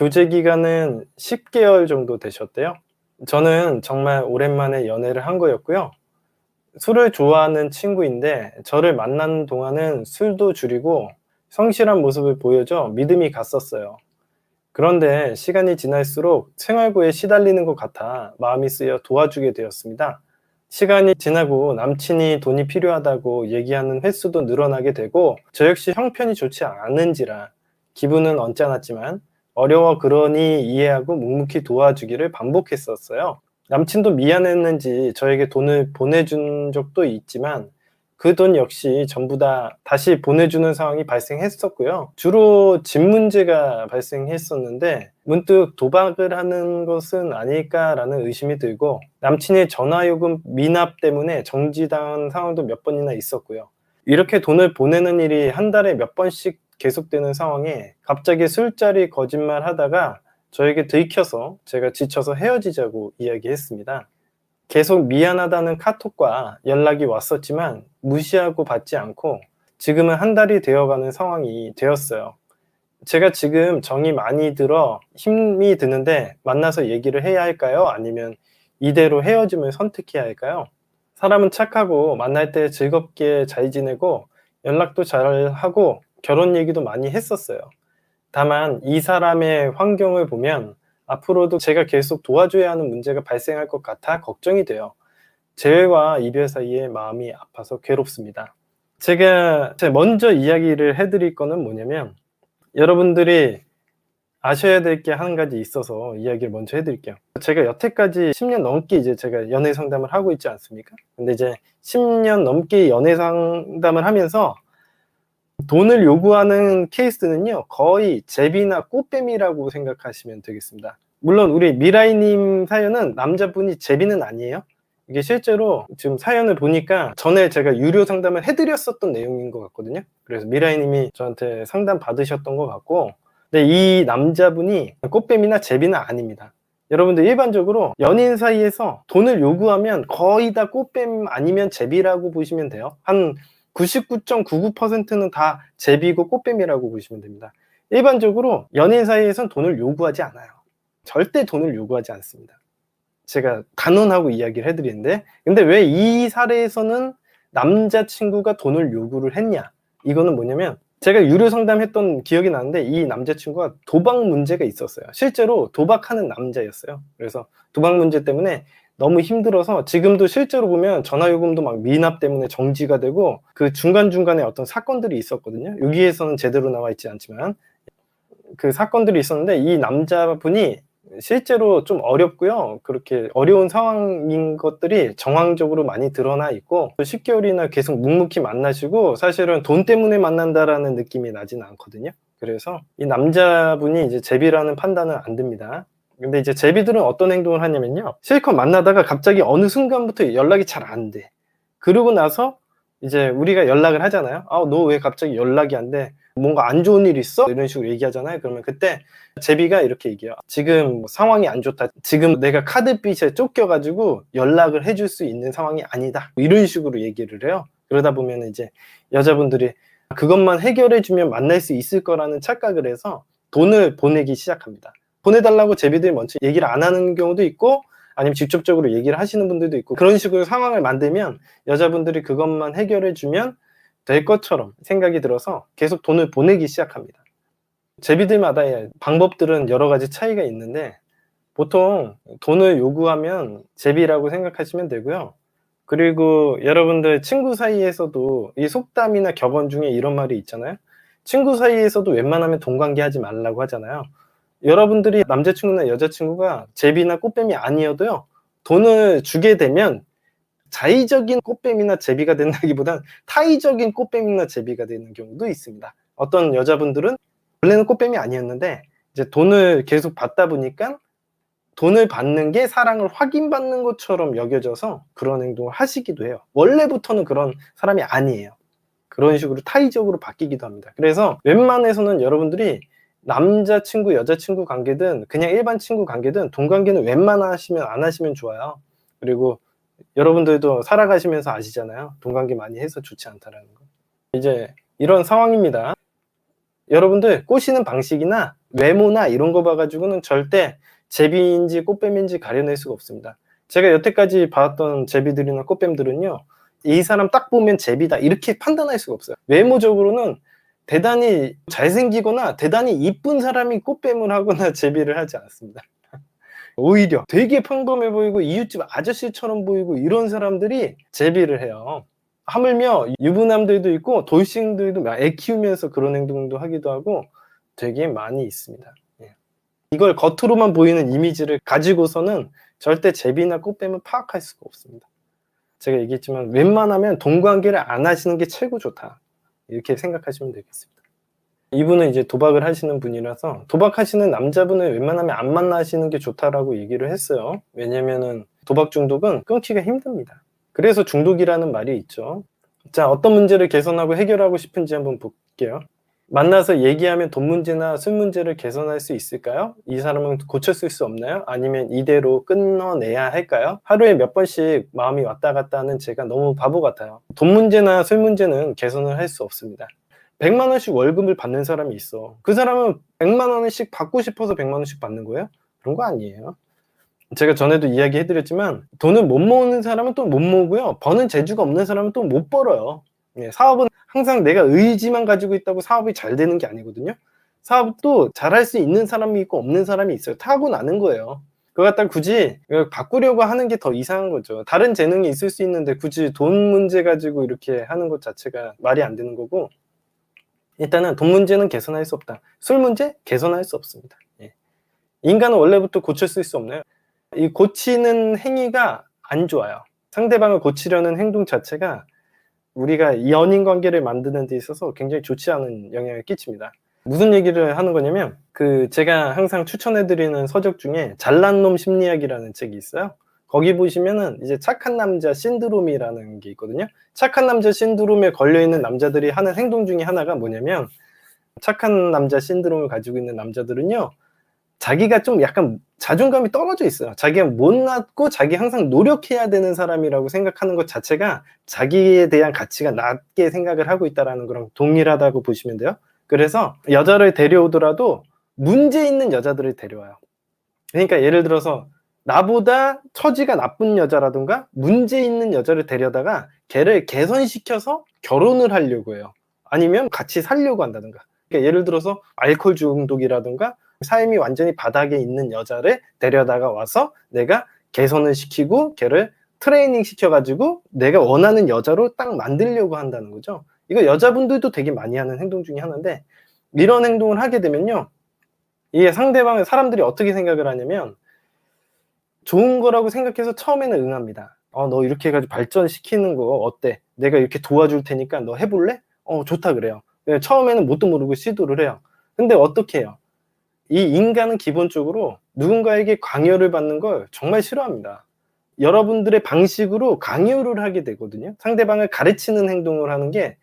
교제 기간은 10개월 정도 되셨대요. 저는 정말 오랜만에 연애를 한 거였고요. 술을 좋아하는 친구인데 저를 만나는 동안은 술도 줄이고 성실한 모습을 보여줘 믿음이 갔었어요. 그런데 시간이 지날수록 생활고에 시달리는 것 같아 마음이 쓰여 도와주게 되었습니다. 시간이 지나고 남친이 돈이 필요하다고 얘기하는 횟수도 늘어나게 되고 저 역시 형편이 좋지 않은지라 기분은 언짢았지만 어려워 그러니 이해하고 묵묵히 도와주기를 반복했었어요. 남친도 미안했는지 저에게 돈을 보내준 적도 있지만 그 돈 역시 전부 다 다시 보내주는 상황이 발생했었고요. 주로 집 문제가 발생했었는데 문득 도박을 하는 것은 아닐까라는 의심이 들고 남친의 전화요금 미납 때문에 정지당한 상황도 몇 번이나 있었고요. 이렇게 돈을 보내는 일이 한 달에 몇 번씩 계속되는 상황에 갑자기 술자리 거짓말 하다가 저에게 들켜서 제가 지쳐서 헤어지자고 이야기했습니다. 계속 미안하다는 카톡과 연락이 왔었지만 무시하고 받지 않고 지금은 한 달이 되어가는 상황이 되었어요. 제가 지금 정이 많이 들어 힘이 드는데 만나서 얘기를 해야 할까요? 아니면 이대로 헤어짐을 선택해야 할까요? 사람은 착하고 만날 때 즐겁게 잘 지내고 연락도 잘 하고 결혼 얘기도 많이 했었어요. 다만 이 사람의 환경을 보면 앞으로도 제가 계속 도와줘야 하는 문제가 발생할 것 같아 걱정이 돼요. 재회와 이별 사이에 마음이 아파서 괴롭습니다. 제가 먼저 이야기를 해드릴 거는 뭐냐면 여러분들이 아셔야 될 게 한 가지 있어서 이야기를 먼저 해드릴게요. 제가 여태까지 10년 넘게 이제 제가 연애 상담을 하고 있지 않습니까? 근데 이제 10년 넘게 연애 상담을 하면서 돈을 요구하는 케이스는요, 거의 제비나 꽃뱀이라고 생각하시면 되겠습니다. 물론 우리 미라이님 사연은 남자분이 제비는 아니에요. 이게 실제로 지금 사연을 보니까 전에 제가 유료 상담을 해드렸었던 내용인 것 같거든요. 그래서 미라이님이 저한테 상담 받으셨던 것 같고, 근데 이 남자분이 꽃뱀이나 제비는 아닙니다. 여러분들 일반적으로 연인 사이에서 돈을 요구하면 거의 다 꽃뱀 아니면 제비라고 보시면 돼요. 한 99.99%는 다 제비고 꽃뱀이라고 보시면 됩니다. 일반적으로 연인 사이에선 돈을 요구하지 않아요. 절대 돈을 요구하지 않습니다. 제가 단언하고 이야기를 해드리는데, 근데 왜 이 사례에서는 남자친구가 돈을 요구를 했냐? 이거는 뭐냐면, 제가 유료 상담했던 기억이 나는데, 이 남자친구가 도박 문제가 있었어요. 실제로 도박하는 남자였어요. 그래서 도박 문제 때문에 너무 힘들어서 지금도 실제로 보면 전화요금도 막 미납 때문에 정지가 되고 그 중간중간에 어떤 사건들이 있었거든요. 여기에서는 제대로 나와 있지 않지만 그 사건들이 있었는데 이 남자분이 실제로 좀 어렵고요. 그렇게 어려운 상황인 것들이 정황적으로 많이 드러나 있고 10개월이나 계속 묵묵히 만나시고 사실은 돈 때문에 만난다라는 느낌이 나진 않거든요. 그래서 이 남자분이 이제 제비라는 판단은 안 됩니다. 근데 이제 제비들은 어떤 행동을 하냐면요. 실컷 만나다가 갑자기 어느 순간부터 연락이 잘 안 돼. 그러고 나서 이제 우리가 연락을 하잖아요. 아, 너 왜 갑자기 연락이 안 돼? 뭔가 안 좋은 일 있어? 이런 식으로 얘기하잖아요. 그러면 그때 제비가 이렇게 얘기해요. 지금 뭐 상황이 안 좋다. 지금 내가 카드빚에 쫓겨가지고 연락을 해줄 수 있는 상황이 아니다. 이런 식으로 얘기를 해요. 그러다 보면 이제 여자분들이 그것만 해결해주면 만날 수 있을 거라는 착각을 해서 돈을 보내기 시작합니다. 보내달라고 제비들이 먼저 얘기를 안 하는 경우도 있고 아니면 직접적으로 얘기를 하시는 분들도 있고 그런 식으로 상황을 만들면 여자분들이 그것만 해결해 주면 될 것처럼 생각이 들어서 계속 돈을 보내기 시작합니다. 제비들마다 방법들은 여러 가지 차이가 있는데 보통 돈을 요구하면 제비라고 생각하시면 되고요. 그리고 여러분들 친구 사이에서도 이 속담이나 격언 중에 이런 말이 있잖아요. 친구 사이에서도 웬만하면 돈 관계하지 말라고 하잖아요. 여러분들이 남자친구나 여자친구가 제비나 꽃뱀이 아니어도요, 돈을 주게 되면 자의적인 꽃뱀이나 제비가 된다기보단 타의적인 꽃뱀이나 제비가 되는 경우도 있습니다. 어떤 여자분들은 원래는 꽃뱀이 아니었는데 이제 돈을 계속 받다 보니까 돈을 받는 게 사랑을 확인받는 것처럼 여겨져서 그런 행동을 하시기도 해요. 원래부터는 그런 사람이 아니에요. 그런 식으로 타의적으로 바뀌기도 합니다. 그래서 웬만해서는 여러분들이 남자친구, 여자친구 관계든 그냥 일반 친구 관계든 돈 관계는 웬만하시면 안 하시면 좋아요. 그리고 여러분들도 살아가시면서 아시잖아요. 돈 관계 많이 해서 좋지 않다라는 거. 이제 이런 상황입니다. 여러분들 꼬시는 방식이나 외모나 이런 거 봐가지고는 절대 제비인지 꽃뱀인지 가려낼 수가 없습니다. 제가 여태까지 봐왔던 제비들이나 꽃뱀들은요, 이 사람 딱 보면 제비다 이렇게 판단할 수가 없어요. 외모적으로는 대단히 잘생기거나 대단히 이쁜 사람이 꽃뱀을 하거나 제비를 하지 않습니다. 오히려 되게 평범해 보이고 이웃집 아저씨처럼 보이고 이런 사람들이 제비를 해요. 하물며 유부남들도 있고 돌싱들도 애 키우면서 그런 행동도 하기도 하고 되게 많이 있습니다. 예. 이걸 겉으로만 보이는 이미지를 가지고서는 절대 제비나 꽃뱀을 파악할 수가 없습니다. 제가 얘기했지만 웬만하면 동관계를 안 하시는 게 최고 좋다. 이렇게 생각하시면 되겠습니다. 이분은 이제 도박을 하시는 분이라서 도박하시는 남자분을 웬만하면 안 만나시는 게 좋다라고 얘기를 했어요. 왜냐면은 도박 중독은 끊기가 힘듭니다. 그래서 중독이라는 말이 있죠. 자, 어떤 문제를 개선하고 해결하고 싶은지 한번 볼게요. 만나서 얘기하면 돈 문제나 술 문제를 개선할 수 있을까요? 이 사람은 고쳤을 수 없나요? 아니면 이대로 끊어내야 할까요? 하루에 몇 번씩 마음이 왔다 갔다 하는 제가 너무 바보 같아요. 돈 문제나 술 문제는 개선을 할 수 없습니다. 100만 원씩 월급을 받는 사람이 있어. 그 사람은 100만 원씩 받고 싶어서 100만 원씩 받는 거예요? 그런 거 아니에요. 제가 전에도 이야기 해드렸지만 돈을 못 모으는 사람은 또 못 모으고요. 버는 재주가 없는 사람은 또 못 벌어요. 예, 사업은 항상 내가 의지만 가지고 있다고 사업이 잘 되는 게 아니거든요. 사업도 잘할 수 있는 사람이 있고 없는 사람이 있어요. 타고나는 거예요. 그거 갖다 굳이 바꾸려고 하는 게 더 이상한 거죠. 다른 재능이 있을 수 있는데 굳이 돈 문제 가지고 이렇게 하는 것 자체가 말이 안 되는 거고 일단은 돈 문제는 개선할 수 없다. 술 문제 개선할 수 없습니다. 예. 인간은 원래부터 고쳤을 수 없나요? 이 고치는 행위가 안 좋아요. 상대방을 고치려는 행동 자체가 우리가 연인 관계를 만드는 데 있어서 굉장히 좋지 않은 영향을 끼칩니다. 무슨 얘기를 하는 거냐면 그 제가 항상 추천해 드리는 서적 중에 잘난 놈 심리학이라는 책이 있어요. 거기 보시면은 이제 착한 남자 신드롬이라는 게 있거든요. 착한 남자 신드롬에 걸려 있는 남자들이 하는 행동 중에 하나가 뭐냐면 착한 남자 신드롬을 가지고 있는 남자들은요. 자기가 좀 약간 자존감이 떨어져 있어요. 자기가 못났고 자기 항상 노력해야 되는 사람이라고 생각하는 것 자체가 자기에 대한 가치가 낮게 생각을 하고 있다라는 거랑 동일하다고 보시면 돼요. 그래서 여자를 데려오더라도 문제 있는 여자들을 데려와요. 그러니까 예를 들어서 나보다 처지가 나쁜 여자라든가 문제 있는 여자를 데려다가 걔를 개선시켜서 결혼을 하려고 해요. 아니면 같이 살려고 한다든가. 그러니까 예를 들어서 알코올 중독이라든가 삶이 완전히 바닥에 있는 여자를 데려다가 와서 내가 개선을 시키고 걔를 트레이닝 시켜가지고 내가 원하는 여자로 딱 만들려고 한다는 거죠. 이거 여자분들도 되게 많이 하는 행동 중에 하나인데 이런 행동을 하게 되면요. 이게 상대방을 사람들이 어떻게 생각을 하냐면 좋은 거라고 생각해서 처음에는 응합니다. 어, 너 이렇게 해가지고 발전시키는 거 어때? 내가 이렇게 도와줄 테니까 너 해볼래? 어, 좋다 그래요. 처음에는 뭣도 모르고 시도를 해요. 근데 어떻게 해요? 이 인간은 기본적으로 누군가에게 강요를 받는 걸 정말 싫어합니다. 여러분들의 방식으로 강요를 하게 되거든요. 상대방을 가르치는 행동을 하는 게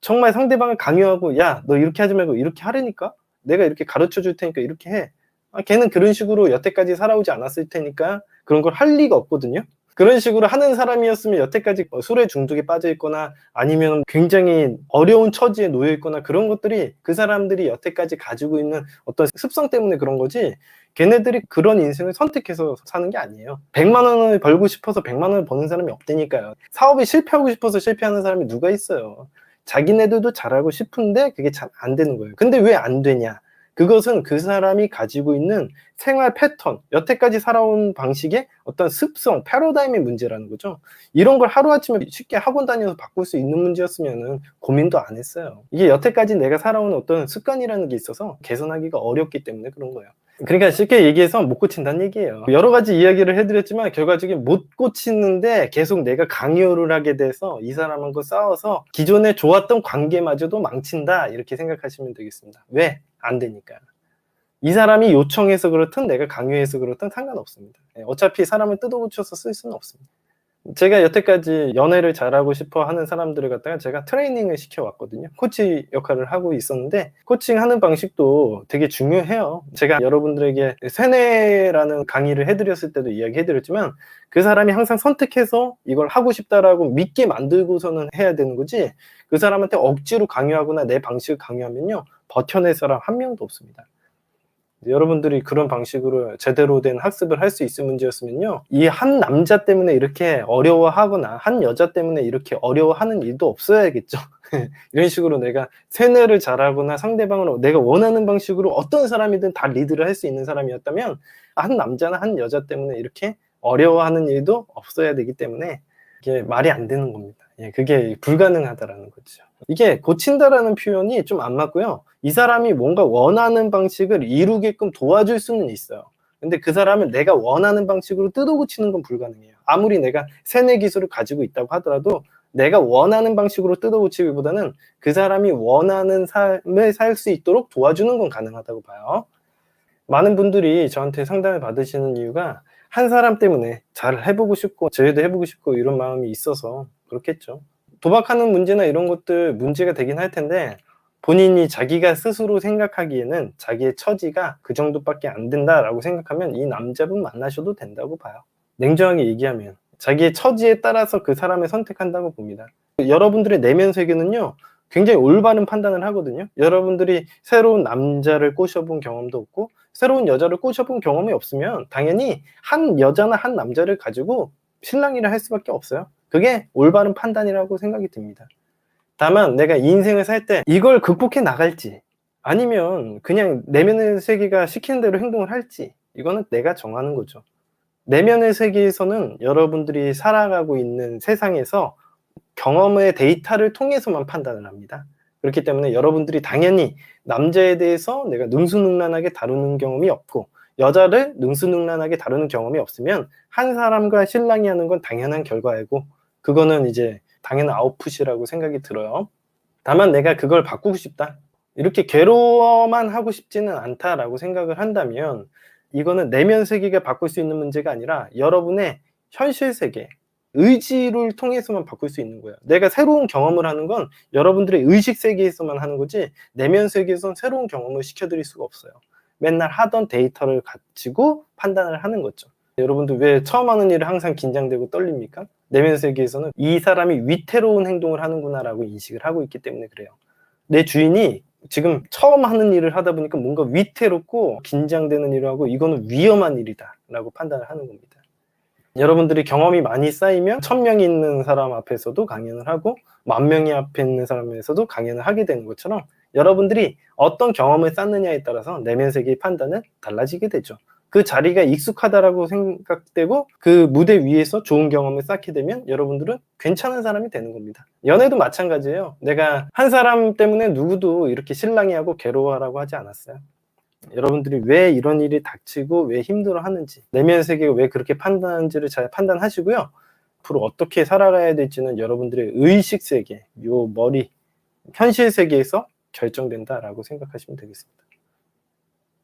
정말 상대방을 강요하고 야, 너 이렇게 하지 말고 이렇게 하라니까? 내가 이렇게 가르쳐 줄 테니까 이렇게 해. 아, 걔는 그런 식으로 여태까지 살아오지 않았을 테니까 그런 걸 할 리가 없거든요. 그런 식으로 하는 사람이었으면 여태까지 술에 중독에 빠져 있거나 아니면 굉장히 어려운 처지에 놓여 있거나 그런 것들이 그 사람들이 여태까지 가지고 있는 어떤 습성 때문에 그런 거지 걔네들이 그런 인생을 선택해서 사는 게 아니에요. 100만 원을 벌고 싶어서 100만 원을 버는 사람이 없다니까요. 사업에 실패하고 싶어서 실패하는 사람이 누가 있어요. 자기네들도 잘하고 싶은데 그게 잘 안 되는 거예요. 근데 왜 안 되냐? 그것은 그 사람이 가지고 있는 생활 패턴, 여태까지 살아온 방식의 어떤 습성, 패러다임의 문제라는 거죠. 이런 걸 하루아침에 쉽게 학원 다녀서 바꿀 수 있는 문제였으면 고민도 안 했어요. 이게 여태까지 내가 살아온 어떤 습관이라는 게 있어서 개선하기가 어렵기 때문에 그런 거예요. 그러니까 쉽게 얘기해서 못 고친다는 얘기예요. 여러 가지 이야기를 해드렸지만 결과적인 못 고치는데 계속 내가 강요를 하게 돼서 이 사람하고 싸워서 기존에 좋았던 관계마저도 망친다 이렇게 생각하시면 되겠습니다. 왜? 안 되니까. 이 사람이 요청해서 그렇든 내가 강요해서 그렇든 상관없습니다. 예, 어차피 사람을 뜯어고쳐서 쓸 수는 없습니다. 제가 여태까지 연애를 잘하고 싶어 하는 사람들을 갖다가 제가 트레이닝을 시켜왔거든요. 코치 역할을 하고 있었는데, 코칭하는 방식도 되게 중요해요. 제가 여러분들에게 세뇌라는 강의를 해드렸을 때도 이야기 해드렸지만, 그 사람이 항상 선택해서 이걸 하고 싶다라고 믿게 만들고서는 해야 되는 거지, 그 사람한테 억지로 강요하거나 내 방식을 강요하면요, 버텨낼 사람 한 명도 없습니다. 여러분들이 그런 방식으로 제대로 된 학습을 할 수 있을 문제였으면요. 이 한 남자 때문에 이렇게 어려워하거나 한 여자 때문에 이렇게 어려워하는 일도 없어야겠죠. 이런 식으로 내가 세뇌를 잘하거나 상대방을 내가 원하는 방식으로 어떤 사람이든 다 리드를 할 수 있는 사람이었다면 한 남자나 한 여자 때문에 이렇게 어려워하는 일도 없어야 되기 때문에 이게 말이 안 되는 겁니다. 예, 그게 불가능하다라는 거죠. 이게 고친다라는 표현이 좀 안 맞고요. 이 사람이 뭔가 원하는 방식을 이루게끔 도와줄 수는 있어요. 근데 그 사람을 내가 원하는 방식으로 뜯어 고치는 건 불가능해요. 아무리 내가 세뇌 기술을 가지고 있다고 하더라도 내가 원하는 방식으로 뜯어 고치기보다는 그 사람이 원하는 삶을 살 수 있도록 도와주는 건 가능하다고 봐요. 많은 분들이 저한테 상담을 받으시는 이유가 한 사람 때문에 잘 해보고 싶고 저희도 해보고 싶고 이런 마음이 있어서 그렇겠죠. 도박하는 문제나 이런 것들 문제가 되긴 할 텐데 본인이 자기가 스스로 생각하기에는 자기의 처지가 그 정도밖에 안 된다라고 생각하면 이 남자분 만나셔도 된다고 봐요. 냉정하게 얘기하면 자기의 처지에 따라서 그 사람을 선택한다고 봅니다. 여러분들의 내면 세계는요. 굉장히 올바른 판단을 하거든요. 여러분들이 새로운 남자를 꼬셔본 경험도 없고 새로운 여자를 꼬셔본 경험이 없으면 당연히 한 여자나 한 남자를 가지고 신랑이라 할 수밖에 없어요. 그게 올바른 판단이라고 생각이 듭니다. 다만 내가 인생을 살 때 이걸 극복해 나갈지 아니면 그냥 내면의 세계가 시키는 대로 행동을 할지 이거는 내가 정하는 거죠. 내면의 세계에서는 여러분들이 살아가고 있는 세상에서 경험의 데이터를 통해서만 판단을 합니다. 그렇기 때문에 여러분들이 당연히 남자에 대해서 내가 능수능란하게 다루는 경험이 없고 여자를 능수능란하게 다루는 경험이 없으면 한 사람과 신랑이 하는 건 당연한 결과이고 그거는 이제 당연한 아웃풋이라고 생각이 들어요. 다만 내가 그걸 바꾸고 싶다. 이렇게 괴로워만 하고 싶지는 않다라고 생각을 한다면 이거는 내면 세계가 바꿀 수 있는 문제가 아니라 여러분의 현실 세계, 의지를 통해서만 바꿀 수 있는 거예요. 내가 새로운 경험을 하는 건 여러분들의 의식 세계에서만 하는 거지 내면 세계에서는 새로운 경험을 시켜드릴 수가 없어요. 맨날 하던 데이터를 가지고 판단을 하는 거죠. 여러분들 왜 처음 하는 일을 항상 긴장되고 떨립니까? 내면 세계에서는 이 사람이 위태로운 행동을 하는구나라고 인식을 하고 있기 때문에 그래요. 내 주인이 지금 처음 하는 일을 하다 보니까 뭔가 위태롭고 긴장되는 일을 하고 이거는 위험한 일이다라고 판단을 하는 겁니다. 여러분들이 경험이 많이 쌓이면 천 명이 있는 사람 앞에서도 강연을 하고 만 명이 앞에 있는 사람에서도 강연을 하게 되는 것처럼 여러분들이 어떤 경험을 쌓느냐에 따라서 내면 세계의 판단은 달라지게 되죠. 그 자리가 익숙하다라고 생각되고 그 무대 위에서 좋은 경험을 쌓게 되면 여러분들은 괜찮은 사람이 되는 겁니다. 연애도 마찬가지예요. 내가 한 사람 때문에 누구도 이렇게 실랑이하고 괴로워하라고 하지 않았어요. 여러분들이 왜 이런 일이 닥치고 왜 힘들어 하는지, 내면 세계가 왜 그렇게 판단하는지를 잘 판단하시고요. 앞으로 어떻게 살아가야 될지는 여러분들의 의식 세계, 요 머리, 현실 세계에서 결정된다라고 생각하시면 되겠습니다.